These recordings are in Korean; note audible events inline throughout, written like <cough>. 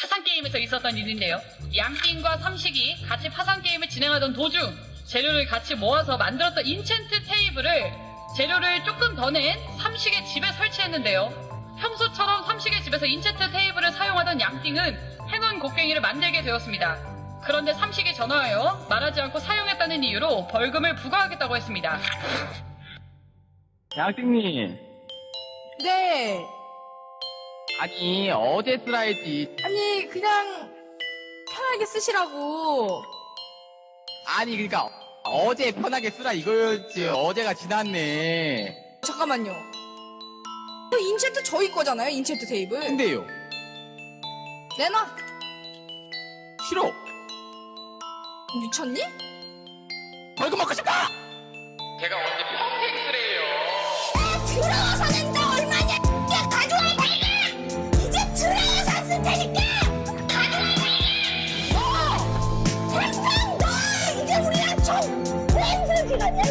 파산 게임에서 있었던 일인데요. 양띵과 삼식이 같이 파산 게임을 진행하던 도중 재료를 같이 모아서 만들었던 인챈트 테이블을 재료를 조금 더 낸 삼식의 집에 설치했는데요. 평소처럼 삼식의 집에서 인챈트 테이블을 사용하던 양띵은 해놓은 곡괭이를 만들게 되었습니다. 그런데 삼식이 전화하여 말하지 않고 사용했다는 이유로 벌금을 부과하겠다고 했습니다. 양띵님, 네. 아니, 어제 쓰라 했지. 아니, 그냥 편하게 쓰시라고. 아니, 그러니까 어제 편하게 쓰라 이거였지. 어제가 지났네. 잠깐만요. 그 인챈트 저희 거잖아요, 인챈트 테이블. 근데요, 내놔. 싫어. 미쳤니? 벌금 먹고 싶다! 제가 언제 평생 쓰래요. 들어와서 낸 그렇게 가냐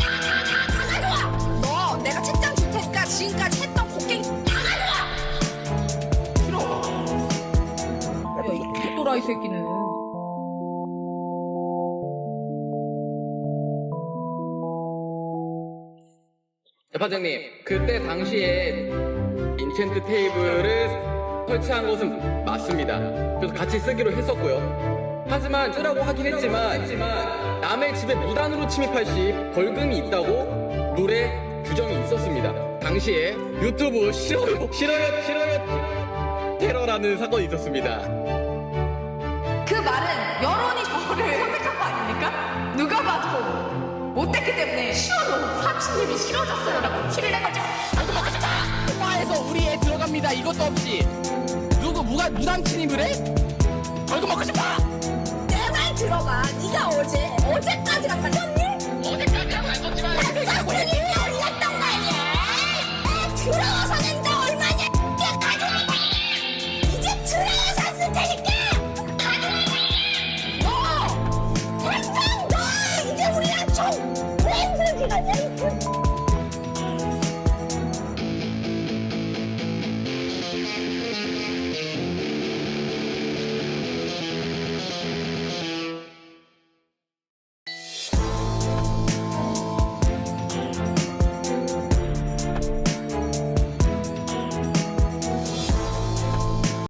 야다 가져와 너 내가 책장 줄 테니까 지금까지 했던 곡괭이 다 가져와 야, 이 개또라이 새끼는. 재판장님, 그때 당시에 인챈트 테이블을 설치한 것은 맞습니다. 그래서 같이 쓰기로 했었고요. 하지만 쓰라고 하긴 했지만 남의 집에 무단으로 침입할 시 벌금이 있다고 룰에 규정이 있었습니다. 당시에 유튜브 싫어요, 싫어요, 싫어요, 테러라는 사건이 있었습니다. 그 말은 여론이 저를 <laughs> 선택한 거 아닙니까? 누가 봐도 못됐기 때문에 싫어도 삼촌님이 싫어졌어요 라고 티를 내가지고 과에서 우리 애 들어갑니다. 이것도 없이. 누구 무가 무단 침입을 해? 벌금 먹고 싶다! 어